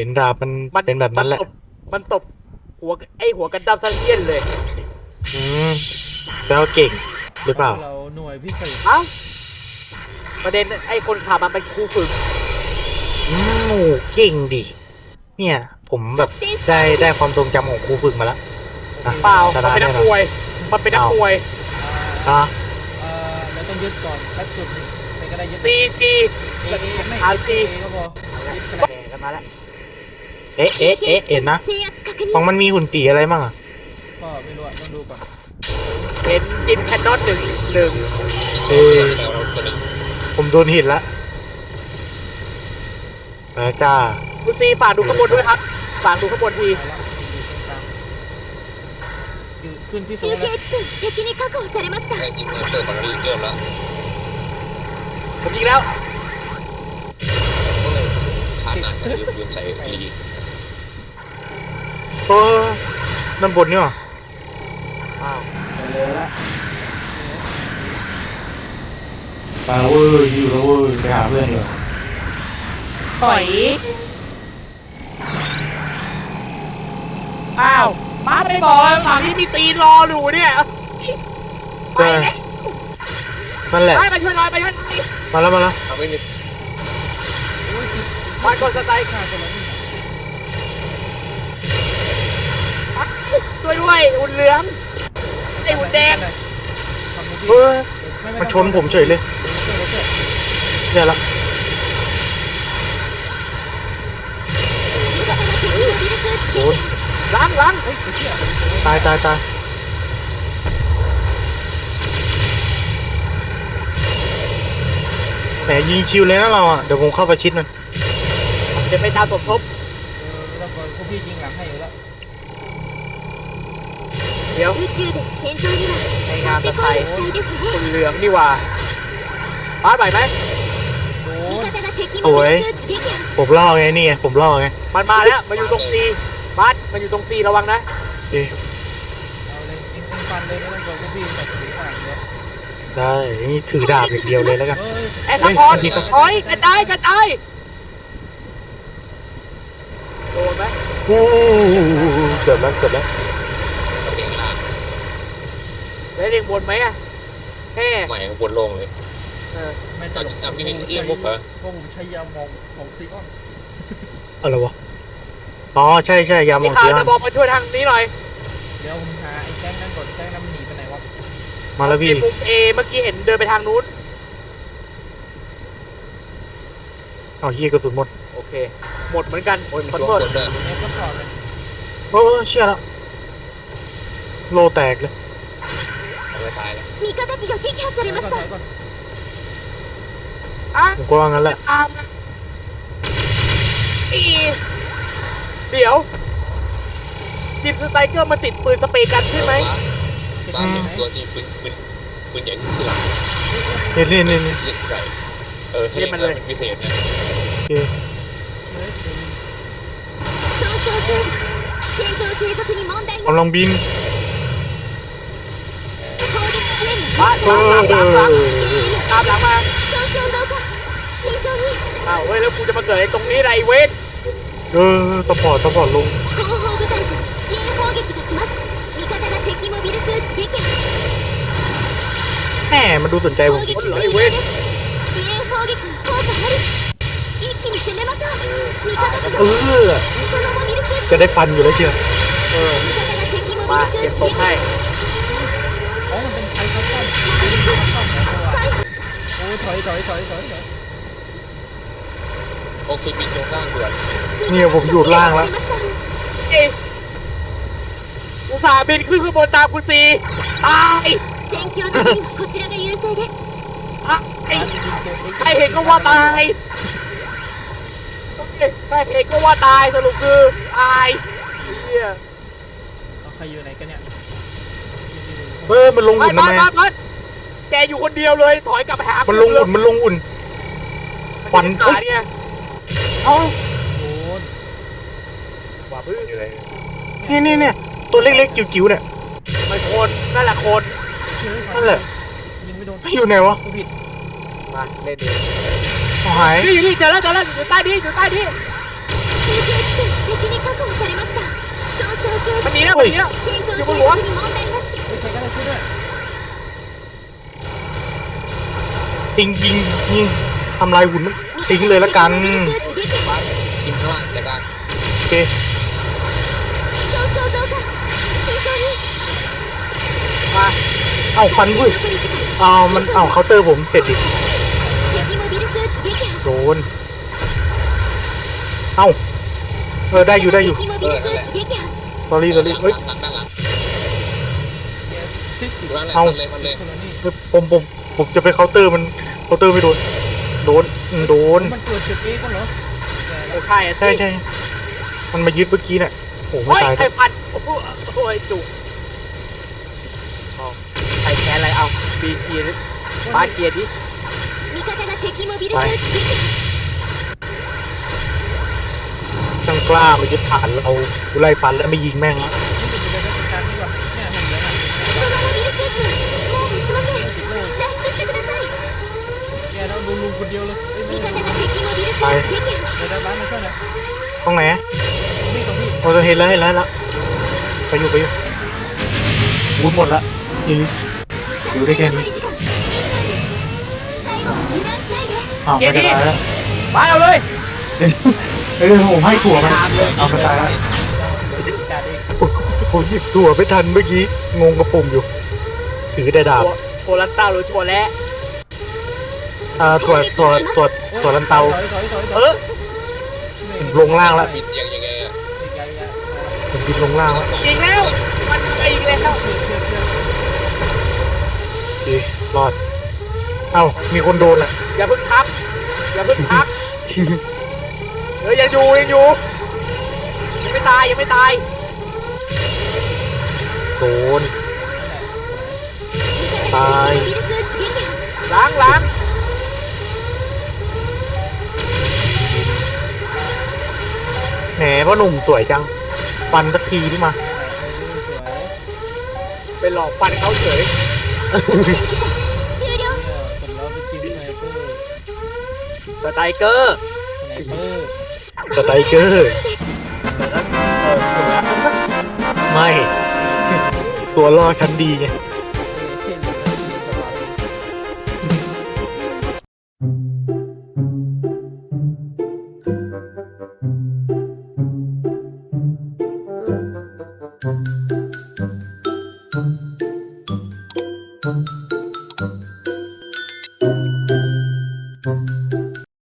เห็นดาบมันมันเป็นแบบนั้นแหละ มัตบมันตบหัวไอหัวกันดั้มซันเลียนเลยอืมแล้วเก่งหรือเปล่า เราหน่วยพิเศษเอ้าประเด็นไอคนขับมันเป็นครูฝึกอืมเก่งดิ เนี่ย ผมแบบได้ได้ความทรงจำของครูฝึกมาแล้วอะเปล่าชมันนะเป็นนัแน่กนอมนวย มันเป็นนักมวยอะเอ่อเราต้องยึดก่อนแป๊บจุดหนึ่งไม่ก็ได้ยึดซีจี เอเอไม่อาซีเอก็พอยึดก็แกได้กันมาแล้ว เอ๊ะเอ๊ะเอ๊ะเห็นไหมของมันมีหุ่นปีอะไรบ้างอะก็ไม่รู้ต้องดูก่อนเห็นจิมแคนนอนหนึ่งหนึ่งเออผมโดนหินละมาจ้าคุณซีฝากดูข้างบนด้วยครับฝากดูข้างบนทีขึ้นที่สูงแล้วผมยิงแล้ว เลยชาร์จหนักลืมลืมใส่รีเออนั่นบนนี่หว่าอ้าวไปเว้ยอยู่แล้วเว้ยไปหาเพื่อนดีกว่าถอยอ้าวมาไม่บอกหมาที่มีตีนรออยู่เนี่ยไปไหนนั่นแหละไปมาช่วยหน่อยไปช่วยหน่อยมาแล้วมาแล้วทำไม่มีโอ้ยติดบอลกดสไตล์ฆ่าคนละ ช่วยด้วยอุ่นเหลืองไออุ่นแดงเออมาชนผมเฉยเลยเนี่ยละโดนล้างล้างตายตายตายแหมยิงคิวเลยนะเราอะ เดี๋ยวผมเข้าไปชิดมันจะไปตามสมทบแล้วพวกพี่ยิงหลังให้อยู่แล้ว เดี๋ยว 宇宙での戦闘には ในงาน もっ ส て ไต こい ล์ 期待ですね อุ่นเหลืองนี่หว่าพาดไหวไหม โด 味 น 方が敵モビルスーツ撃破 ผมล่อไงนี่ไงผมล่อไง มันมาแล้วมาอยู่ตรงซีพาดมันอยู่ตรงซีระวังนะ เอ๊ะ เอาเลยเอ็งเอ็งฟันเลยไม่ต้องกลัวพวกพี่ใส่ถุงขนาดนี้ ได้นี่ถือดาบอย่างเดียวเลยแล้วกัน เฮ้ย ไอ้สปอร์ตถอยกระจายกระจายโดนไหม โอ้เกือบแล้วเกือบแล้ว เก่งล่าง ได้เรียงบนไหมอะแค่ใหม่บนโล่งเลยเออไม่ตลกจำพี่นี่เอียงมุกเหรอพวกผมใช้ยามองของซีออนอะไรวะอ๋อใช่ใช่ยามมีองข่าวเทียนจะบอกมาช่วยทางนี้หน่อยเดี๋ยวผมหาไอ้แจ้งนั่นก่อนแจ้งนั่นมันหนีไปไหนวะมาแล้วพี่ที่มุมเอเมื่อกี้เห็นเดินไปทางนู้น เอาเฮียกระสุนหมดโอเค หมดเหมือนกันโอ้ยมันขอตัวโทษคนด้วยเอ็งก็ถอดเลยโอ้เชื่อแล้วโลแตกเลยไม่ ตายแล้ว 味方機が撃破されまし ถ た อยก่อน อ่ะ ผมก็ว่างั้นแหละ ตามนะอีเดี๋ยวจิบสไตรเกอร์มาติดปืนสเปรย์กันใช่ไหม เก็บ บ้าน ไว้ เป็น ไหน ตัวที่ปืนปืนปืนใหญ่ที่สุดหลัง นี่นี่นี่นี่ เล็กใหญ่เออเท่มันเป็นพิเศษเนี่ย โอเค เฮ้ยเดี๋ยวมี 損傷程度戦闘継続に問題な กำลังบิน ตามหลังมามหลังตามหลังมาเอ้าวเว้ยแล้วกูจะมาเกิดไอ้ตรงนี้ไรเว้นเออตะปอดตะปอดลงแหมมันดูสนใจผมเลยเว้นเออจะได้ฟันอยู่แล้วเชียวเออมาเก็บตกให้ มันเป็นไทยคัสตอม モビルスーツ คัสตอมเหรอโอ้ถอยถอยถอยถอยถอย โอเคมีตัวล่างด่วน เนี่ยผมอยู่ล่างแล้ว 撃破されました เอ้ยอุตส่าห์บินขึ้นข้างบนตามคุณซีตาย 戦況的にはこちらが優勢です อ่ะไอ้ การยิงตัวเอง ใครเห็นก็ว่าตายโอเคใครเห็นก็ว่าตายสรุปคือตายเฮีย เอาใครอยู่ไหนกันเนี่ย เฮ้ยมันลง ไป อุ่น ไป ทำไม ไปไปแกอยู่คนเดียวเลย ถอยกลับไปหา มันลงอุ่นมันลงอุ่น ควัน ตายเนี่ย เอ้า โดน ว่าพึ่ง อยู่เลย นี่นี่เนี่ยตัวเล็กๆจิ๋วๆเนี่ย ไม่คนนั่นแหละคน นั่นแหละ ยิงไม่โดน อยู่ไหนวะ กูผิด มาเล่นดิ เอาหาย นี่อยู่นี่เจอแล้วเจอแล้วอยู่ใต้นี้อยู่ใต้นี้ 中継地点 に確保されました損傷強 มันหนีแล้วมันหนีแล้ว 戦闘継続に問題な ยิงยิงยิงทำลายหุ่นทิ้งเลยละกันบ้านกินข้างล่างจัดการโอเคมาเอาฟันเว้ยเอามันเอาเคาน์เตอร์ผมเสร็จดิโดนเอาเออได้อยู่ได้อยู่เอรี่สอรี่เฮ้ย ซิก ดูด้านหลัง เอา มันเลยมันเลย คนละนี่ ผมผมผมจะไปเคาน์เตอร์มันเคาน์เตอร์ไม่โดน โดนอืมโดน มันเกิดจุดเอกันเหรอ เออใช่อะ ใช่ใช่ มันมายึดเมื่อกี้เนี่ยโอ้ไม่ โอ้ย ตาย ใครพันโอ้โหโอ้ยจุกเอาใครแค้นอะไรเอาบีเกียร์ดิบาสเกียร์ดิ 味方が敵モビルスーツ撃破 ช่างกล้ามายึดฐานเรากูไล่ฟันแล้วไม่ยิงแม่งละ ดียวเลยไปข้าตรงไหนตรงนี้ตรงนี้โอเราเห็นแล้วเห็นแล้วไปอยู่ไปอยู่กูหมดละยิงอยู่ได้แค่นี้อ้าไม่ได้ตายแล้วไปเอาเลยเฮ้ยผมให้ถั่วมันเอาไปตายล้เองผมหยิบถั่วไม่ทันเมื่อกี้งงกระปุ่มอยู่ถือได้ดาบโคลัสตารือถั่วแล้ว เอ่อตรวจตรวจตรวถั่วลันเตา ถออยถอเออลงล่างแล้วบิดยังไงอะผิดลงล่างแล้วอีงแล้ว มันไปอีกแล้วดีรอด เอ้า มีคนโดนอะ อย่าเพิ่งทับ อย่าเพิ่งทับเออยังอยู่ยังอยู่ยังไม่ตายยังไม่ตายโดน ตาย ล้างล้าง แหมพ่อหนุ่มสวยจัง ฟันสักทีที่มา ไปหลอกฟันเขาเฉย終了าร์สไตเกอร์ไนเร์สไตเกอร์ไม่ ตัวล่อชั้นดีไง เห็นแล้ว